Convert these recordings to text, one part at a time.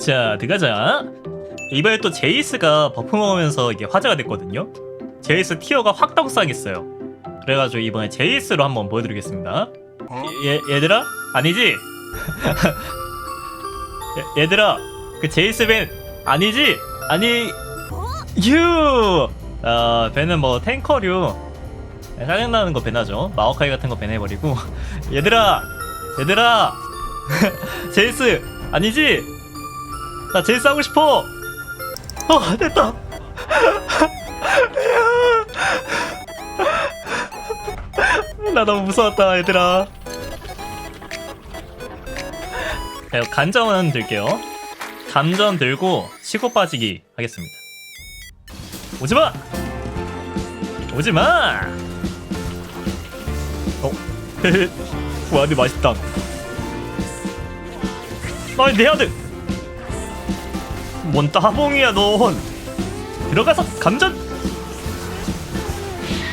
자, 들어가자. 이번에 또 제이스가 버프 먹으면서 이게 화제가 됐거든요. 제이스 티어가 확 떡상했어요. 그래가지고 이번에 제이스로 한번 보여드리겠습니다. 얘, 얘들아? 아니지? 얘, 얘들아, 그 제이스 벤 아니지? 아니, 유! 아, 벤은 뭐 탱커류. 짜증나는 거 벤하죠. 마오카이 같은 거 벤해버리고. 얘들아! 얘들아! 제이스! 아니지? 나 제이스 하고 싶어! 어, 됐다! 나 너무 무서웠다, 얘들아. 자, 간정은 들게요. 감전 들고 치고 빠지기 하겠습니다. 오지마! 오지마! 어? 와, 근데 맛있다. 아니, 내 아들! 뭔 따봉이야, 넌! 들어가서 감전!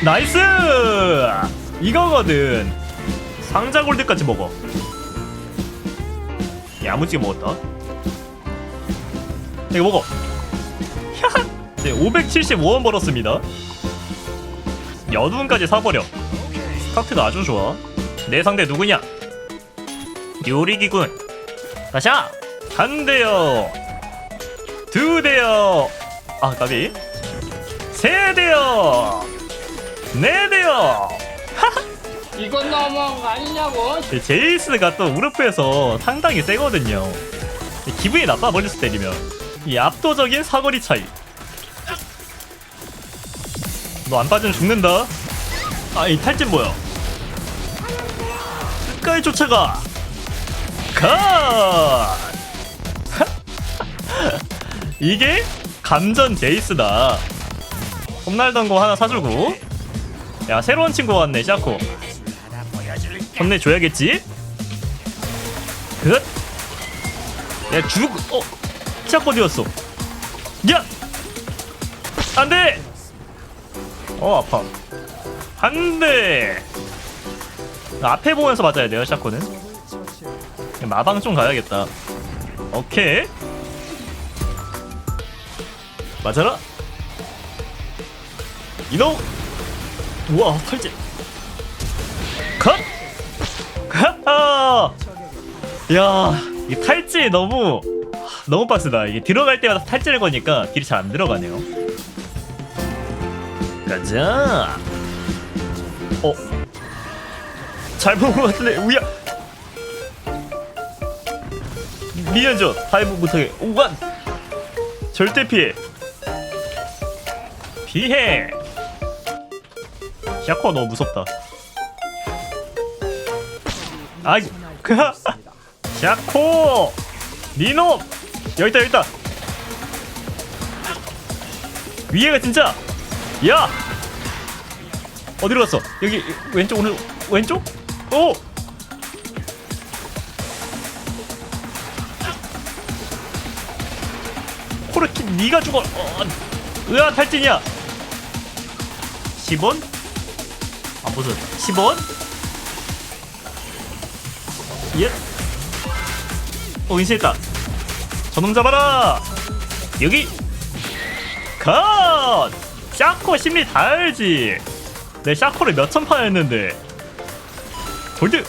나이스! 이거거든. 상자 골드까지 먹어. 야무지게 먹었다. 이거 먹어. 야! 네, 575원 벌었습니다. 여두운까지 사버려. 스타트가 아주 좋아. 내 상대 누구냐? 요리기군. 다샤! 한 대요. 두 대요. 아, 까비. 세 대요. 네 대요. 이건 너무한 거 아니냐고? 이 제이스가 또 우르프에서 상당히 세거든요. 기분이 나빠 멀리서 때리면 이 압도적인 사거리 차이. 너 안 빠지면 죽는다. 아이 탈진 뭐야? 끝까지 쫓아가. 가. 이게 감전 제이스다. 홈날던 거 하나 사주고. 야 새로운 친구 왔네 샤코. 혼내줘야겠지? 끝! 야, 죽, 어, 시작 어디였어? 야! 안 돼! 어, 아파. 안 돼! 앞에 보면서 맞아야 돼요, 샤코는. 마방 좀 가야겠다. 오케이. 맞아라! 이놈! 우와, 팔찌. 컷! 하하! 야, 이 탈지 너무 너무 빡세다. 이게 들어갈 때마다 탈지를 거니까 딜이 잘 안 들어가네요. 가자. 어, 잘본 것 같은데 우야. 미연저 다이브 못하게 오간 절대 피해 피해 샤코 너무 무섭다. 아이 그 샤코! 니놈 여기다 여기다. 위에가 진짜 야! 어디로 갔어? 여기 왼쪽 오늘 왼쪽? 오! 코르키 니가 죽어 어, 으아 탈진이야 10원 아 무슨 10원 예. 어 인쇄했다. 저놈 잡아라. 여기. 컷. 샤코 심리 다 알지. 내 샤코를 몇천 판 했는데. 골드.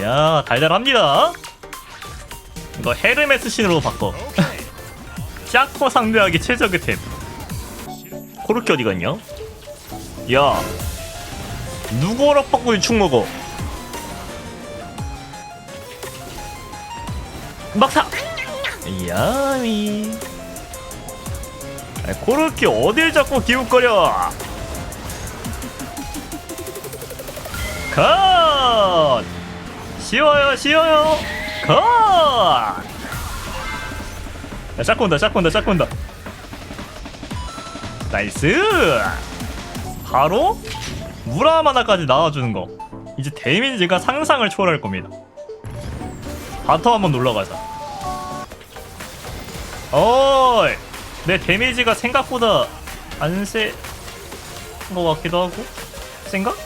야 달달합니다. 이거 헤르메스 신으로 바꿔. 샤코 상대하기 최적의 템. 코르키 어디 갔냐? 야. 누구 허락받고 이축 먹어? 막사! 야미 아, 코르키 어딜 자꾸 기웃거려 컷! 쉬워요 쉬워요 컷! 야 샷고 온다 샷고 온다 샷고 온다 나이스. 바로 무라마나까지 나와주는 거. 이제 데미지가 상상을 초월할 겁니다. 바텀 한번 놀러가자. 어이 내 데미지가 생각보다 안세거 같기도 하고. 생각?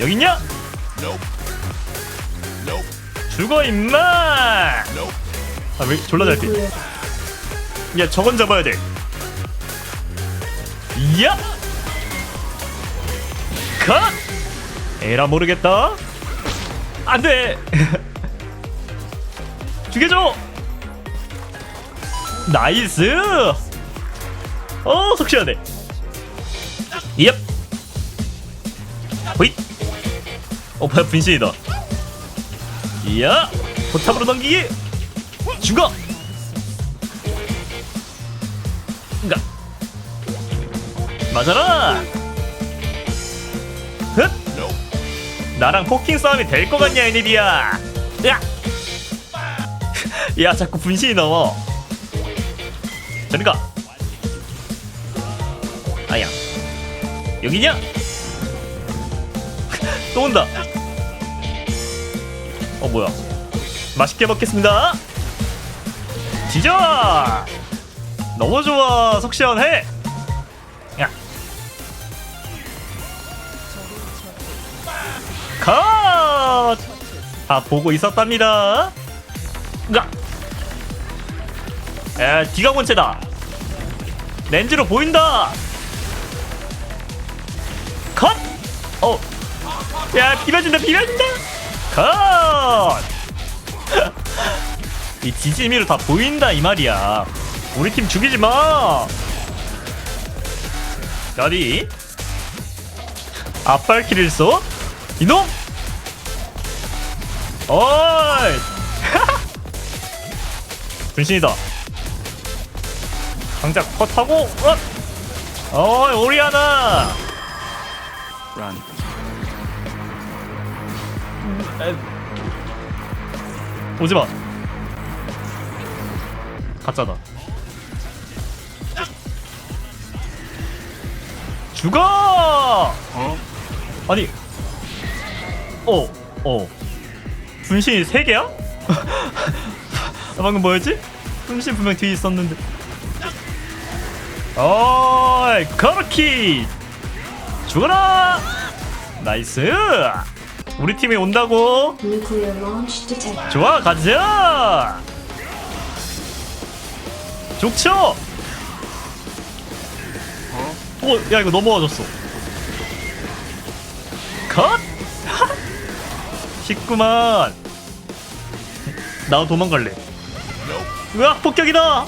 여기 있냐? 죽어 임마! 아 왜 졸라 잘 뛰? 야 저건 잡아야 돼. 이야! 컷! 에라 모르겠다. 안 돼! 죽여줘! 나이스! 어 속 시원해 얍! 호잇! 어 뭐야 분신이다. 이야! 포탑으로 넘기기! 죽어 가. 맞아라. 흡 나랑 포킹 싸움이 될 것 같냐 애니비야. 야! 야 자꾸 분신이 넘어. 저리 가. 아야. 여기냐? 또 온다. 어 뭐야. 맛있게 먹겠습니다. 지져 너무 좋아 속 시원 해 야 컷! 다 보고 있었답니다 가! 에 뒤가 본체다 렌즈로 보인다 컷! 어. 야 비벼진다 비벼진다 컷! 이 지지미로 다 보인다 이 말이야 우리 팀 죽이지 마 어디? 앞발키를 쏘? 이놈! 어이! 분신이다 장작 컷하고 어! 어이 오리아나 오지마 가짜다 죽어 어? 아니. 어, 어. 분신이 3개야? 방금 뭐였지? 분신 분명 뒤에 있었는데. 어이 커르키! 죽어라! 나이스! 우리 팀이 온다고. 좋아 가자! 좋죠 어? 어야 이거 넘어와줬어. 컷! 쉽구만. 나 도망갈래. 으악 폭격이다!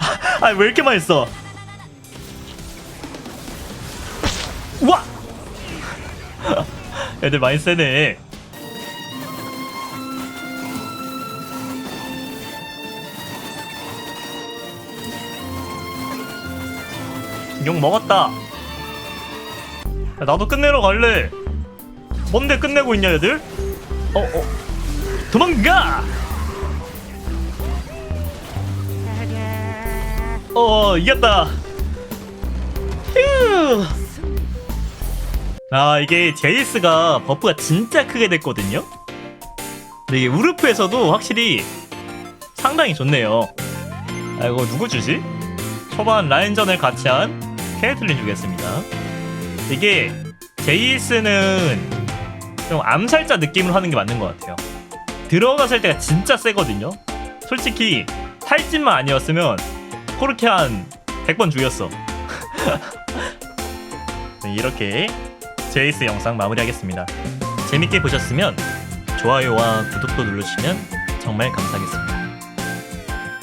아왜 이렇게 많이 써 우와! 애들 많이 세네 욕 먹었다. 야, 나도 끝내러 갈래. 뭔데 끝내고 있냐 애들? 어 어. 도망가! 어 이겼다. 휴. 아 이게 제이스가 버프가 진짜 크게 됐거든요? 근데 이게 우르프에서도 확실히 상당히 좋네요. 아 이거 누구 주지? 초반 라인전을 같이 한 케이틀린 주겠습니다. 이게 제이스는 좀 암살자 느낌으로 하는 게 맞는 것 같아요. 들어갔을 때가 진짜 세거든요. 솔직히 탈진만 아니었으면 그렇게 한 100번 죽였어. 네, 이렇게 제이스 영상 마무리하겠습니다. 재밌게 보셨으면 좋아요와 구독도 눌러주시면 정말 감사하겠습니다.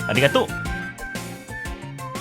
아리가또